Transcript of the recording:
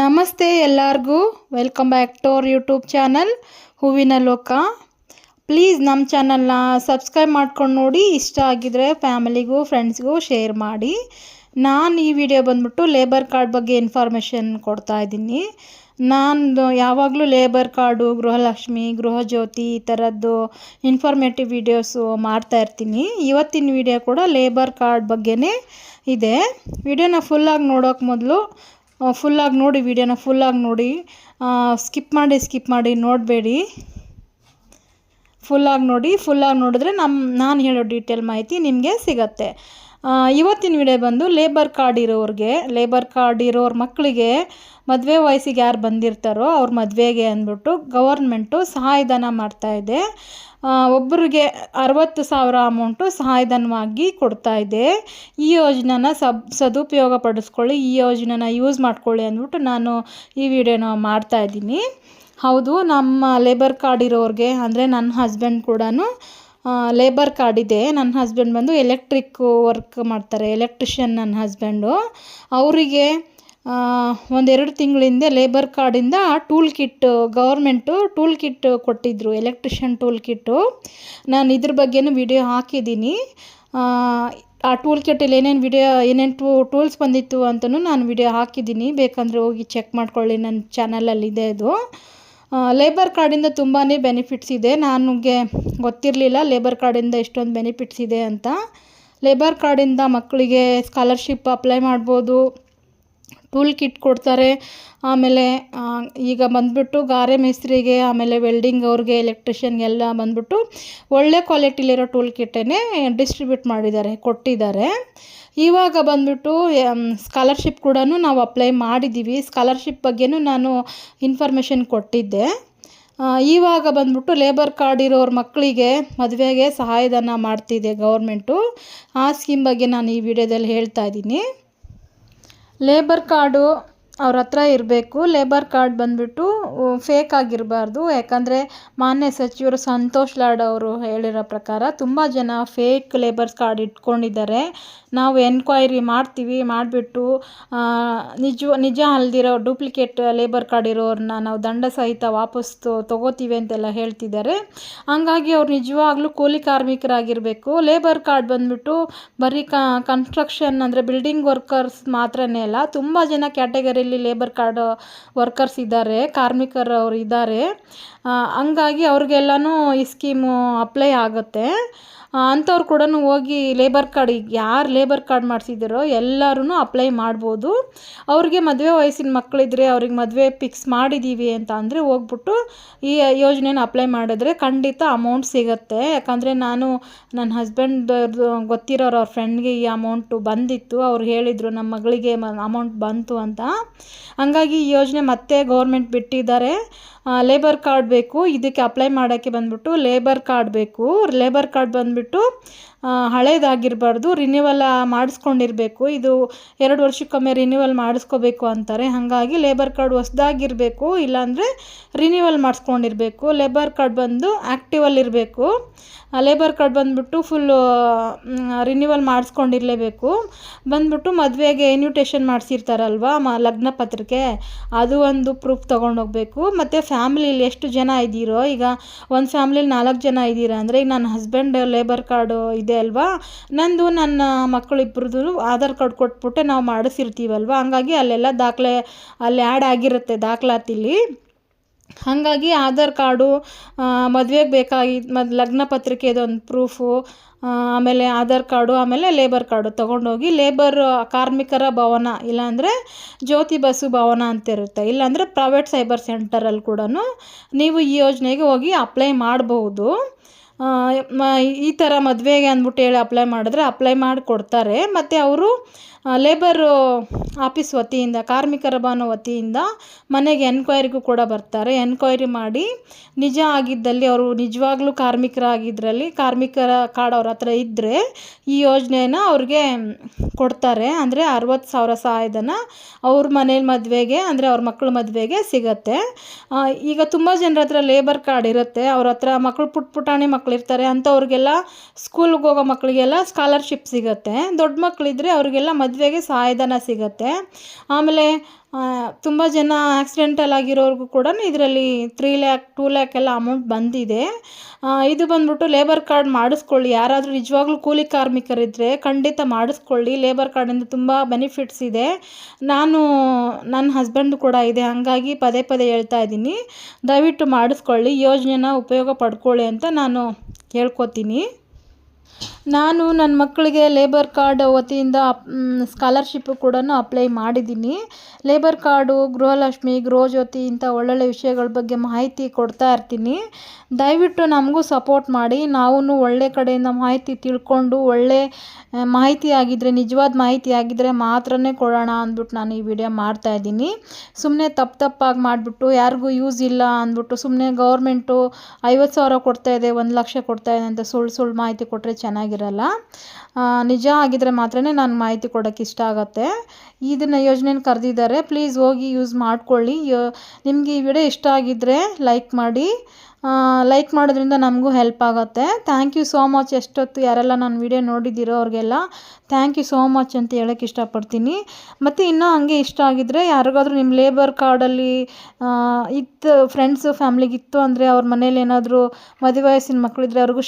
ನಮಸ್ತೆ ಎಲ್ಲರಿಗೂ. Welcome back to our YouTube channel ಹೂವಿನ ಲೋಕ. ಪ್ಲೀಸ್ ನಮ್ಮ ಚಾನಲ್ನ ಸಬ್ಸ್ಕ್ರೈಬ್ ಮಾಡ್ಕೊಂಡು ನೋಡಿ, ಇಷ್ಟ ಆಗಿದ್ರೆ ಫ್ಯಾಮಿಲಿಗೂ ಫ್ರೆಂಡ್ಸ್ಗೂ ಶೇರ್ ಮಾಡಿ. ನಾನು ಈ ವಿಡಿಯೋ ಬಂದ್ಬಿಟ್ಟು ಲೇಬರ್ ಕಾರ್ಡ್ ಬಗ್ಗೆ ಇನ್ಫಾರ್ಮೇಷನ್ ಕೊಡ್ತಾ ಇದ್ದೀನಿ. ನಾನು ಯಾವಾಗಲೂ ಲೇಬರ್ ಕಾರ್ಡು ಗೃಹಲಕ್ಷ್ಮಿ, ಗೃಹಜ್ಯೋತಿ ಈ ಥರದ್ದು ಇನ್ಫಾರ್ಮೇಟಿವ್ ವೀಡಿಯೋಸು ಮಾಡ್ತಾ ಇರ್ತೀನಿ. ಇವತ್ತಿನ ವಿಡಿಯೋ ಕೂಡ ಲೇಬರ್ ಕಾರ್ಡ್ ಬಗ್ಗೆನೇ ಇದೆ. ವಿಡಿಯೋನ ಫುಲ್ಲಾಗಿ ನೋಡೋಕೆ ಮೊದಲು ಫುಲ್ಲಾಗಿ ನೋಡಿ ವಿಡಿಯೋನ ಫುಲ್ಲಾಗಿ ನೋಡಿ. ಸ್ಕಿಪ್ ಮಾಡಿ ಸ್ಕಿಪ್ ಮಾಡಿ ನೋಡಬೇಡಿ. ಫುಲ್ಲಾಗಿ ನೋಡಿ ಫುಲ್ಲಾಗಿ ನೋಡಿದ್ರೆ ನಮ್ಮ ನಾನು ಹೇಳೋ ಡೀಟೇಲ್ ಮಾಹಿತಿ ನಿಮಗೆ ಸಿಗತ್ತೆ. ಇವತ್ತಿನ ವಿಡಿಯೋ ಬಂದು ಲೇಬರ್ ಕಾರ್ಡ್ ಇರೋರಿಗೆ ಲೇಬರ್ ಕಾರ್ಡ್ ಇರೋರ ಮಕ್ಕಳಿಗೆ ಮದುವೆ ವಯಸ್ಸಿಗೆ ಯಾರು ಬಂದಿರ್ತಾರೋ ಅವ್ರ ಮದುವೆಗೆ ಅಂದ್ಬಿಟ್ಟು ಗವರ್ಮೆಂಟು ಸಹಾಯಧನ ಮಾಡ್ತಾ ಇದೆ. ಒಬ್ಬರಿಗೆ ಅರವತ್ತು ಸಾವಿರ ಅಮೌಂಟು ಸಹಾಯಧನವಾಗಿ ಕೊಡ್ತಾ ಇದೆ. ಈ ಯೋಜನೆನ ಸಬ್, ಸದುಪಯೋಗ ಪಡಿಸ್ಕೊಳ್ಳಿ, ಈ ಯೋಜನೆನ ಯೂಸ್ ಮಾಡ್ಕೊಳ್ಳಿ ಅಂದ್ಬಿಟ್ಟು ನಾನು ಈ ವಿಡಿಯೋನ ಮಾಡ್ತಾ ಇದ್ದೀನಿ. ಹೌದು, ನಮ್ಮ ಲೇಬರ್ ಕಾರ್ಡ್ ಇರೋರಿಗೆ, ಅಂದರೆ ನನ್ನ ಹಸ್ಬೆಂಡ್ ಕೂಡ ಲೇಬರ್ ಕಾರ್ಡ್ ಇದೆ. ನನ್ನ ಹಸ್ಬೆಂಡ್ ಬಂದು ಎಲೆಕ್ಟ್ರಿಕ್ ವರ್ಕ್ ಮಾಡ್ತಾರೆ. ಎಲೆಕ್ಟ್ರಿಷಿಯನ್ ನನ್ನ ಹಸ್ಬೆಂಡು ಅವರಿಗೆ ಒಂದೆರಡು ತಿಂಗಳಿಂದ ಲೇಬರ್ ಕಾರ್ಡಿಂದ tool kit government tool kit ಕೊಟ್ಟಿದ್ದರು ಎಲೆಕ್ಟ್ರಿಷಿಯನ್ ಟೂಲ್ ಕಿಟ್ಟು ನಾನು ಇದ್ರ ಬಗ್ಗೆನೂ ವಿಡಿಯೋ ಹಾಕಿದ್ದೀನಿ. ಆ, ಟೂಲ್ ಕಿಟ್ಟಲ್ಲಿ ಏನೇನು ವಿಡಿಯೋ ಏನೇನು ಟೂ ಟೂಲ್ಸ್ ಬಂದಿತ್ತು ಅಂತಲೂ ನಾನು ವಿಡಿಯೋ ಹಾಕಿದ್ದೀನಿ. ಬೇಕಂದರೆ ಹೋಗಿ ಚೆಕ್ ಮಾಡ್ಕೊಳ್ಳಿ. ನನ್ನ ಚಾನಲಲ್ಲಿ ಇದೆ ಅದು. ಲೇಬರ್ ಕಾರ್ಡಿಂದ ತುಂಬಾ ಬೆನಿಫಿಟ್ಸ್ ಇದೆ. ನನಗೆ ಗೊತ್ತಿರಲಿಲ್ಲ ಲೇಬರ್ ಕಾರ್ಡಿಂದ ಎಷ್ಟೊಂದು ಬೆನಿಫಿಟ್ಸ್ ಇದೆ ಅಂತ. ಲೇಬರ್ ಕಾರ್ಡಿಂದ ಮಕ್ಕಳಿಗೆ ಸ್ಕಾಲರ್ಶಿಪ್ ಅಪ್ಲೈ ಮಾಡ್ಬೋದು. ಟೂಲ್ ಕಿಟ್ ಕೊಡ್ತಾರೆ. ಆಮೇಲೆ ಈಗ ಬಂದ್ಬಿಟ್ಟು ಗಾರೆ ಮೇಸ್ತ್ರಿಗೆ, ಆಮೇಲೆ ವೆಲ್ಡಿಂಗ್ ಅವ್ರಿಗೆ ಎಲೆಕ್ಟ್ರಿಷಿಯನ್ಗೆಲ್ಲ ಬಂದ್ಬಿಟ್ಟು ಒಳ್ಳೆ ಕ್ವಾಲಿಟಿಲಿರೋ ಟೂಲ್ ಕಿಟ್ಟೇ ಡಿಸ್ಟ್ರಿಬ್ಯೂಟ್ ಮಾಡಿದ್ದಾರೆ, ಕೊಟ್ಟಿದ್ದಾರೆ. ಇವಾಗ ಬಂದ್ಬಿಟ್ಟು ಸ್ಕಾಲರ್ಶಿಪ್ ಕೂಡ ನಾವು ಅಪ್ಲೈ ಮಾಡಿದ್ದೀವಿ. ಸ್ಕಾಲರ್ಶಿಪ್ ಬಗ್ಗೆನೂ ನಾನು ಇನ್ಫಾರ್ಮೇಷನ್ ಕೊಟ್ಟಿದ್ದೆ. ಇವಾಗ ಬಂದ್ಬಿಟ್ಟು ಲೇಬರ್ ಕಾರ್ಡ್ ಇರೋರ ಮಕ್ಕಳಿಗೆ ಮದುವೆಗೆ ಸಹಾಯಧನ ಮಾಡ್ತಿದೆ ಗೌರ್ಮೆಂಟು. ಆ ಸ್ಕೀಮ್ ಬಗ್ಗೆ ನಾನು ಈ ವಿಡಿಯೋದಲ್ಲಿ ಹೇಳ್ತಾ ಇದ್ದೀನಿ. ಲೇಬರ್ ಕಾರ್ಡು ಅವ್ರ ಹತ್ರ ಇರಬೇಕು. ಲೇಬರ್ ಕಾರ್ಡ್ ಬಂದ್ಬಿಟ್ಟು ಫೇಕ್ ಆಗಿರಬಾರ್ದು. ಯಾಕಂದರೆ ಮಾನ್ಯ ಸಚಿವರು ಸಂತೋಷ್ ಲಾಡ್ ಅವರು ಹೇಳಿರೋ ಪ್ರಕಾರ ತುಂಬ ಜನ ಫೇಕ್ ಲೇಬರ್ ಕಾರ್ಡ್ ಇಟ್ಕೊಂಡಿದ್ದಾರೆ. ನಾವು ಎನ್ಕ್ವೈರಿ ಮಾಡ್ತೀವಿ, ಮಾಡಿಬಿಟ್ಟು ನಿಜ ನಿಜ ಅಲ್ದಿರೋ ಡೂಪ್ಲಿಕೇಟ್ ಲೇಬರ್ ಕಾರ್ಡ್ ಇರೋರನ್ನ ನಾವು ದಂಡ ಸಹಿತ ವಾಪಸ್ ತೊಗೋತೀವಿ ಅಂತೆಲ್ಲ ಹೇಳ್ತಿದ್ದಾರೆ. ಹಂಗಾಗಿ ಅವ್ರು ನಿಜವಾಗ್ಲೂ ಕೂಲಿ ಕಾರ್ಮಿಕರಾಗಿರಬೇಕು. ಲೇಬರ್ ಕಾರ್ಡ್ ಬಂದ್ಬಿಟ್ಟು ಬರೀ ಕನ್ಸ್ಟ್ರಕ್ಷನ್ ಅಂದರೆ ಬಿಲ್ಡಿಂಗ್ ವರ್ಕರ್ಸ್ ಮಾತ್ರನೇ ಅಲ್ಲ, ತುಂಬ ಜನ ಕ್ಯಾಟಗರಿಲಿ ಲೇಬರ್ ಕಾರ್ಡ್ ವರ್ಕರ್ಸ್ ಇದ್ದಾರೆ ಕಾರ್ಮಿಕರು ಅವರು ಇದ್ದಾರೆ. ಹಂಗಾಗಿ ಅವ್ರಿಗೆಲ್ಲನೂ ಈ ಸ್ಕೀಮು ಅಪ್ಲೈ ಆಗುತ್ತೆ. ಅಂಥವ್ರು ಕೂಡ ಹೋಗಿ ಲೇಬರ್ ಕಾರ್ಡ್ ಈಗ ಯಾರು ಲೇಬರ್ ಕಾರ್ಡ್ ಮಾಡಿಸಿದ್ದಾರೋ ಎಲ್ಲರೂ ಅಪ್ಲೈ ಮಾಡ್ಬೋದು. ಅವ್ರಿಗೆ ಮದುವೆ ವಯಸ್ಸಿನ ಮಕ್ಕಳಿದ್ರೆ ಅವ್ರಿಗೆ ಮದುವೆ ಫಿಕ್ಸ್ ಮಾಡಿದ್ದೀವಿ ಅಂತ ಅಂದರೆ ಹೋಗ್ಬಿಟ್ಟು ಈ ಯೋಜನೆನ ಅಪ್ಲೈ ಮಾಡಿದ್ರೆ ಖಂಡಿತ ಅಮೌಂಟ್ ಸಿಗುತ್ತೆ. ಯಾಕಂದರೆ ನಾನು ನನ್ನ ಹಸ್ಬೆಂಡ್ ಗೊತ್ತಿರೋರು ಅವ್ರ ಫ್ರೆಂಡ್ಗೆ ಈ ಅಮೌಂಟು ಬಂದಿತ್ತು. ಅವ್ರು ಹೇಳಿದರು ನಮ್ಮ ಮಗಳಿಗೆ ಅಮೌಂಟ್ ಬಂತು ಅಂತ. ಹಂಗಾಗಿ ಈ ಯೋಜನೆ ಮತ್ತೆ ಗೌರ್ಮೆಂಟ್ ಬಿಟ್ಟಿದ್ದಾರೆ. ಲೇಬರ್ ಕಾರ್ಡ್ ಬೇಕು. ಇದಕ್ಕೆ ಅಪ್ಲೈ ಮಾಡೋಕ್ಕೆ ಬಂದ್ಬಿಟ್ಟು ಲೇಬರ್ ಕಾರ್ಡ್ ಬೇಕು. ಲೇಬರ್ ಕಾರ್ಡ್ ಬಂದ್ಬಿಟ್ಟು ಆ, ಹಳೇದಾಗಿರಬಾರ್ದು ರಿನ್ಯೂವಲ್ ಮಾಡಿಸ್ಕೊಂಡಿರಬೇಕು. ಇದು ಎರಡು ವರ್ಷಕ್ಕೊಮ್ಮೆ ರಿನ್ಯೂವಲ್ ಮಾಡಿಸ್ಕೋಬೇಕು ಅಂತಾರೆ. ಹಾಗಾಗಿ ಲೇಬರ್ ಕಾರ್ಡ್ ಹೊಸ್ದಾಗಿರಬೇಕು, ಇಲ್ಲಾಂದರೆ ರಿನ್ಯೂವಲ್ ಮಾಡಿಸ್ಕೊಂಡಿರಬೇಕು. ಲೇಬರ್ ಕಾರ್ಡ್ ಬಂದು ಆ್ಯಕ್ಟಿವಲ್ಲಿರಬೇಕು ಲೇಬರ್ ಕಾರ್ಡ್ ಬಂದುಬಿಟ್ಟು ಫುಲ್ಲು ರಿನ್ಯೂವಲ್ ಮಾಡಿಸ್ಕೊಂಡಿರಲೇಬೇಕು. ಬಂದ್ಬಿಟ್ಟು ಮದುವೆಗೆ ಇನ್ವಿಟೇಷನ್ ಮಾಡಿಸಿರ್ತಾರಲ್ವ, ಮ, ಲಗ್ನ ಪತ್ರಿಕೆ? ಅದು ಒಂದು ಪ್ರೂಫ್ ತೊಗೊಂಡೋಗ್ಬೇಕು. ಮತ್ತು ಫ್ಯಾಮಿಲಿಲಿ ಎಷ್ಟು ಜನ ಇದ್ದೀರೋ, ಈಗ ಒಂದು ಫ್ಯಾಮ್ಲಿಲಿ ನಾಲ್ಕು ಜನ ಇದ್ದೀರಾ ಅಂದರೆ, ಈಗ ನನ್ನ ಹಸ್ಬೆಂಡ್ ಲೇಬರ್ ಕಾರ್ಡು ಇದೆ ಅಲ್ವಾ? ನಂದು ನನ್ನ ಮಕ್ಕಳಿಬ್ರದ್ದು ಆಧಾರ್ ಕಾರ್ಡ್ ಕೊಟ್ಬಿಟ್ಟೆ ನಾವು ಮಾಡಿಸಿರ್ತೀವಲ್ವ? ಹಂಗಾಗಿ ಅಲ್ಲೆಲ್ಲ ದಾಖಲೆ, ಅಲ್ಲಿ ಆ್ಯಡ್ ಆಗಿರುತ್ತೆ ದಾಖಲಾತಿಲಿ. ಹಾಗಾಗಿ ಆಧಾರ್ ಕಾರ್ಡು ಮದುವೆಗೆ ಬೇಕಾಗಿದ್ದು ಮದ್ ಲಗ್ನ ಪತ್ರಿಕೆದೊಂದು ಪ್ರೂಫು ಆಮೇಲೆ ಆಧಾರ್ ಕಾರ್ಡು, ಆಮೇಲೆ ಲೇಬರ್ ಕಾರ್ಡು ತೊಗೊಂಡೋಗಿ ಲೇಬರ್ ಕಾರ್ಮಿಕರ ಭವನ, ಇಲ್ಲಾಂದರೆ ಜ್ಯೋತಿ ಬಸ್ಸು ಭವನ ಅಂತ ಇರುತ್ತೆ ಇಲ್ಲಾಂದರೆ ಪ್ರೈವೇಟ್ ಸೈಬರ್ ಸೆಂಟರಲ್ಲಿ ಕೂಡ ನೀವು ಈ ಯೋಜನೆಗೆ ಹೋಗಿ ಅಪ್ಲೈ ಮಾಡಬಹುದು ಮ- ಈ ಥರ ಮದುವೆಗೆ ಅಂದ್ಬಿಟ್ಟು ಹೇಳಿ ಅಪ್ಲೈ ಮಾಡಿದ್ರೆ ಅಪ್ಲೈ ಮಾಡಿ ಕೊಡ್ತಾರೆ ಮತ್ತು ಅವರು ಲೇಬರು ಆಫೀಸ್ ವತಿಯಿಂದ, ಕಾರ್ಮಿಕರ ಭವನ ವತಿಯಿಂದ ಮನೆಗೆ ಎನ್ಕ್ವೈರಿಗೂ ಕೂಡ ಬರ್ತಾರೆ. ಎನ್ಕ್ವೈರಿ ಮಾಡಿ ನಿಜ ಆಗಿದ್ದಲ್ಲಿ ಅವರು ನಿಜವಾಗ್ಲೂ ಕಾರ್ಮಿಕರಾಗಿದ್ದರಲ್ಲಿ ಕಾರ್ಮಿಕರ ಕಾರ್ಡ್ ಅವ್ರ ಹತ್ರ ಇದ್ದರೆ ಈ ಯೋಜನೆನ ಅವ್ರಿಗೆ ಕೊಡ್ತಾರೆ. ಅಂದರೆ ಅರವತ್ತು ಸಾವಿರ ಸಹಾಯಧನ ಅವ್ರ ಮನೇಲಿ ಮದುವೆಗೆ, ಅಂದರೆ ಅವ್ರ ಮಕ್ಕಳ ಮದುವೆಗೆ ಸಿಗತ್ತೆ. ಈಗ ತುಂಬ ಜನರ ಹತ್ರ ಲೇಬರ್ ಕಾರ್ಡ್ ಇರುತ್ತೆ. ಅವ್ರ ಹತ್ರ ಮಕ್ಕಳು ಪುಟ್ ಪುಟಾಣಿ ಮಕ್ಳು ಇರ್ತಾರೆ, ಅಂಥವ್ರಿಗೆಲ್ಲ ಸ್ಕೂಲ್ಗೆ ಹೋಗೋ ಮಕ್ಕಳಿಗೆಲ್ಲ ಸ್ಕಾಲರ್ಶಿಪ್ ಸಿಗುತ್ತೆ. ದೊಡ್ಡ ಮಕ್ಕಳಿದ್ರೆ ಅವರಿಗೆಲ್ಲ ಮದುವೆ ಮದುವೆಗೆ ಸಹಾಯಧನ ಸಿಗುತ್ತೆ. ಆಮೇಲೆ ತುಂಬ ಜನ ಆಕ್ಸಿಡೆಂಟಲ್ ಆಗಿರೋರ್ಗೂ ಕೂಡ ಇದರಲ್ಲಿ ತ್ರೀ ಲ್ಯಾಕ್ ಟೂ ಲ್ಯಾಕ್ ಎಲ್ಲ ಅಮೌಂಟ್ ಬಂದಿದೆ. ಇದು ಬಂದ್ಬಿಟ್ಟು ಲೇಬರ್ ಕಾರ್ಡ್ ಮಾಡಿಸ್ಕೊಳ್ಳಿ. ಯಾರಾದರೂ ನಿಜವಾಗ್ಲೂ ಕೂಲಿ ಕಾರ್ಮಿಕರಿದ್ದರೆ ಖಂಡಿತ ಮಾಡಿಸ್ಕೊಳ್ಳಿ. ಲೇಬರ್ ಕಾರ್ಡಿಂದ ತುಂಬ ಬೆನಿಫಿಟ್ಸ್ ಇದೆ. ನಾನು, ನನ್ನ ಹಸ್ಬೆಂಡ್ ಕೂಡ ಇದೆ. ಹಾಗಾಗಿ ಪದೇ ಪದೇ ಹೇಳ್ತಾ ಇದ್ದೀನಿ. ದಯವಿಟ್ಟು ಮಾಡಿಸ್ಕೊಳ್ಳಿ. ಯೋಜನೆನ ಉಪಯೋಗ ಪಡ್ಕೊಳ್ಳಿ ಅಂತ ನಾನು ಕೇಳ್ಕೊತೀನಿ ನಾನು ನನ್ನ ಮಕ್ಕಳಿಗೆ ಲೇಬರ್ ಕಾರ್ಡ್ ವತಿಯಿಂದ ಸ್ಕಾಲರ್ಶಿಪ್ ಕೂಡ ಅಪ್ಲೈ ಮಾಡಿದ್ದೀನಿ. ಲೇಬರ್ ಕಾರ್ಡು ಗೃಹಲಕ್ಷ್ಮಿ ಗೃಹಜ್ಯೋತಿ ಇಂಥ ಒಳ್ಳೊಳ್ಳೆ ವಿಷಯಗಳ ಬಗ್ಗೆ ಮಾಹಿತಿ ಕೊಡ್ತಾ ಇರ್ತೀನಿ. ದಯವಿಟ್ಟು ನಮಗೂ ಸಪೋರ್ಟ್ ಮಾಡಿ. ನಾವು ಒಳ್ಳೆ ಕಡೆಯಿಂದ ಮಾಹಿತಿ ತಿಳ್ಕೊಂಡು ಒಳ್ಳೆ ಮಾಹಿತಿ ಆಗಿದ್ದರೆ ನಿಜವಾದ ಮಾಹಿತಿ ಆಗಿದ್ದರೆ ಮಾತ್ರನೇ ಕೊಡೋಣ ಅಂದ್ಬಿಟ್ಟು ನಾನು ಈ ವಿಡಿಯೋ ಮಾಡ್ತಾ ಇದ್ದೀನಿ. ಸುಮ್ಮನೆ ತಪ್ಪು ತಪ್ಪಾಗಿ ಮಾಡಿಬಿಟ್ಟು, ಯಾರಿಗೂ ಯೂಸ್ ಇಲ್ಲ ಅಂದ್ಬಿಟ್ಟು ಸುಮ್ಮನೆ ಗೌರ್ಮೆಂಟು ಐವತ್ತು ಸಾವಿರ ಕೊಡ್ತಾ ಇದೆ, ಒಂದು ಲಕ್ಷ ಕೊಡ್ತಾ ಇದೆ ಅಂತ ಸುಳ್ಳು ಸುಳ್ಳು ಮಾಹಿತಿ ಕೊಟ್ಟರೆ ಚೆನ್ನಾಗಿರಲ್ಲ. ನಿಜ ಆಗಿದ್ರೆ ಮಾತ್ರನೇ ನಾನು ಮಾಹಿತಿ ಕೊಡೋಕ್ಕೆ ಇಷ್ಟ ಆಗುತ್ತೆ. ಇದನ್ನು ಯೋಜನೆನ ಕರೆದಿದ್ದಾರೆ ಪ್ಲೀಸ್ ಹೋಗಿ ಯೂಸ್ ಮಾಡ್ಕೊಳ್ಳಿ. ನಿಮಗೆ ಈ ವಿಡಿಯೋ ಇಷ್ಟ ಆಗಿದ್ದರೆ ಲೈಕ್ ಮಾಡಿ. ಲೈಕ್ ಮಾಡೋದ್ರಿಂದ ನಮಗೂ ಹೆಲ್ಪ್ ಆಗುತ್ತೆ. ಥ್ಯಾಂಕ್ ಯು ಸೋ ಮಚ್ ಎಷ್ಟೊತ್ತು ಯಾರೆಲ್ಲ ನಾನು ವಿಡಿಯೋ ನೋಡಿದ್ದೀರೋ ಅವ್ರಿಗೆಲ್ಲ ಥ್ಯಾಂಕ್ ಯು ಸೋ ಮಚ್ ಅಂತ ಹೇಳೋಕ್ಕೆ ಇಷ್ಟಪಡ್ತೀನಿ. ಮತ್ತು ಇನ್ನೂ ಹಂಗೆ ಇಷ್ಟ ಆಗಿದ್ದರೆ ಯಾರಿಗಾದ್ರೂ ನಿಮ್ಮ ಲೇಬರ್ ಕಾರ್ಡಲ್ಲಿ ಇತ್ತು ಫ್ರೆಂಡ್ಸು ಫ್ಯಾಮ್ಲಿಗೆ ಇತ್ತು ಅಂದರೆ ಅವ್ರ ಮನೇಲಿ ಏನಾದರೂ ಮದುವೆ ವಯಸ್ಸಿನ ಮಕ್ಕಳಿದ್ರೆ ಅವ್ರಿಗೂ